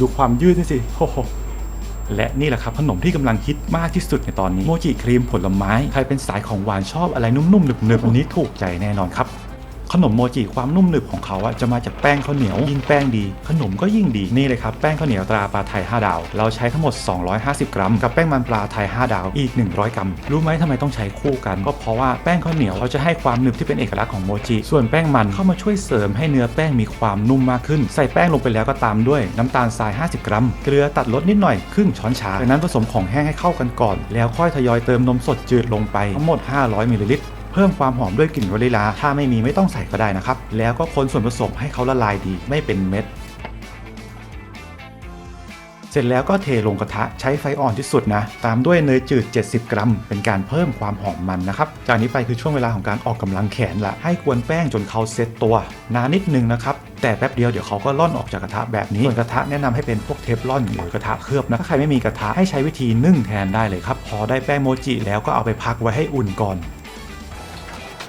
ดูความยืดนี่สิโอ้โหและนี่แหละครับขนมที่กำลังฮิตมากที่สุดในตอนนี้โมจิครีมผลไม้ ใครเป็นสายของหวานชอบอะไรนุ่มๆหนึบๆอันนี้ถูกใจแน่นอนครับ ขนมโมจิความนุ่มหนึบของเขาอะจะมาจากแป้งข้าวเหนียวยิ่งแป้งดี ขนมก็ยิ่งดีนี่เลยครับแป้งข้าวเหนียวตราปลาไทย 5 ดาว เราใช้ทั้งหมด 250 กรัม กับแป้งมันปลาไทย 5 ดาวอีก 100 กรัม รู้ไหมทำไมต้องใช้คู่กัน ก็เพราะว่าแป้งข้าวเหนียวเขาจะให้ความหนึบที่เป็นเอกลักษณ์ของโมจิส่วนแป้งมันเข้ามาช่วยเสริมให้เนื้อแป้งมีความนุ่มมากขึ้น ใส่แป้งลงไปแล้วก็ตามด้วยน้ำตาลทราย 50 กรัม เกลือตัดรสนิดหน่อยครึ่งช้อนชาจากนั้นผสมของแห้งให้เข้ากันก่อน แล้วค่อยทยอยเติมนมสดจืดลงไปทั้งหมด 500 มิลลิลิตร เพิ่มความหอมด้วยกลิ่นวานิลา ถ้าไม่มีไม่ต้องใส่ก็ได้นะครับ แล้วก็คนส่วนผสมให้เขาละลายดีไม่เป็นเม็ด เสร็จแล้วก็เทลงกระทะใช้ไฟอ่อนที่สุดนะ ตามด้วยเนยจืด 70 กรัม เป็นการเพิ่มความหอมมันนะครับ จากนี้ไปคือช่วงเวลาของการออกกำลังแขนละให้กวนแป้งจนเขาเซ็ตตัวนานนิดนึงนะครับแต่แป๊บเดียวเดี๋ยวเขาก็ล่อนออกจากกระทะแบบนี้ส่วนกระทะแนะนำให้เป็นพวกเทฟลอนหรือกระทะเคลือบนะถ้าใครไม่มีกระทะให้ใช้วิธีนึ่งแทนได้เลยครับพอได้แป้งโมจิแล้วก็เอาไปพักไว้ให้อุ่นก่อน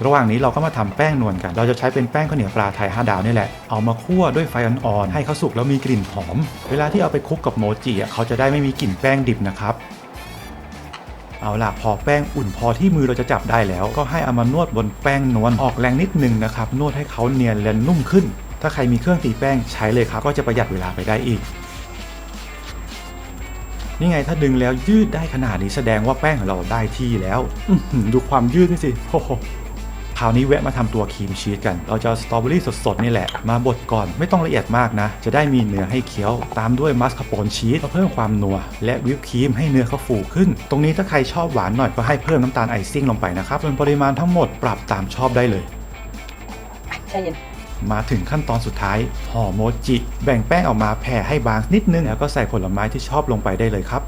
ระหว่างนี้เราก็มาทำแป้งนวลกัน เราจะใช้เป็นแป้งข้าวเหนียวปลาไทย5ดาวนี่แหละ เอามาคั่วด้วยไฟอ่อนๆ ให้เขาสุกแล้วมีกลิ่นหอม เวลาที่เอาไปคลุกกับโมจิเขาจะได้ไม่มีกลิ่นแป้งดิบนะครับ เอาล่ะพอแป้งอุ่นพอที่มือเราจะจับได้แล้ว ก็ให้เอามานวดบนแป้งนวลออกแรงนิดนึงนะครับ นวดให้เขาเนียนและนุ่มขึ้น ถ้าใครมีเครื่องตีแป้งใช้เลยครับ ก็จะประหยัดเวลาไปได้อีกนี่ไงถ้าดึงแล้วยืดได้ขนาดนี้แสดงว่าแป้งของเราได้ที่แล้วดูความยืดนี่สิโอ้โห คราวนี้แวะมาทำตัวครีมชีสกัน เราจะเอาสตรอเบอรี่สดๆนี่แหละ มาบดก่อนไม่ต้องละเอียดมากนะ จะได้มีเนื้อให้เคี้ยว ตามด้วยมัสคาโปนชีสมาเพิ่มความนัว และวิปครีมให้เนื้อเขาฟูขึ้น ตรงนี้ถ้าใครชอบหวานหน่อยก็ให้เพิ่มน้ำตาลไอซิ่งลงไปนะครับส่วนปริมาณทั้งหมดปรับตามชอบได้เลยใจเย็นมาถึงขั้นตอนสุดท้ายห่อโมจิ แบ่งแป้งออกมาแผ่ให้บางนิดนึงแล้วก็ใส่ผลไม้ที่ชอบลงไปได้เลยครับ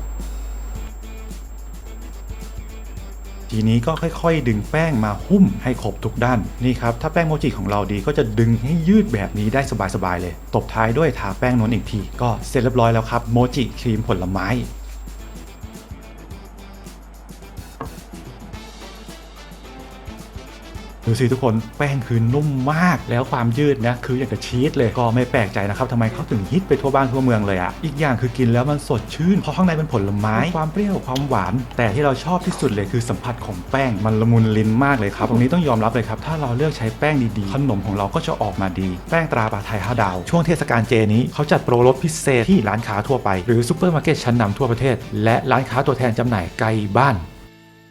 ทีนี้ก็ค่อย ๆ ดึงแป้งมาหุ้มให้ครบทุกด้านนี่ครับถ้าแป้งโมจิของเราดีก็จะดึงให้ยืดแบบนี้ได้สบายๆเลย ตบท้ายด้วยทาแป้งนวลอีกที ก็เสร็จเรียบร้อยแล้วครับโมจิครีมผลไม้ ดูสิทุกคนแป้งคือนุ่มมากแล้วความยืดนะคืออย่างกับชีสเลยก็ไม่แปลกใจนะครับทำไมเขาถึงฮิตไปทั่วบ้านทั่วเมืองเลยอะ่ะอีกอย่างคือกินแล้วมันสดชื่นเพราะข้างในเป็นผลไม้ ความเปรี้ยวความหวาน แต่ที่เราชอบที่สุดเลยคือสัมผัสของแป้งมันละมุนลิ้นมากเลยครับตรงนี้ต้องยอมรับเลยครับถ้าเราเลือกใช้แป้งดีๆขนมของเราก็จะออกมาดี แป้งตราปลาไทย5ดาว ช่วงเทศกาลเจนี้เขาจัดโปรลดพิเศษที่ร้านค้าทั่วไป หรือซูเปอร์มาร์เก็ตชั้นนำทั่วประเทศ และร้านค้าตัวแทนจำหน่ายไกลบ้าน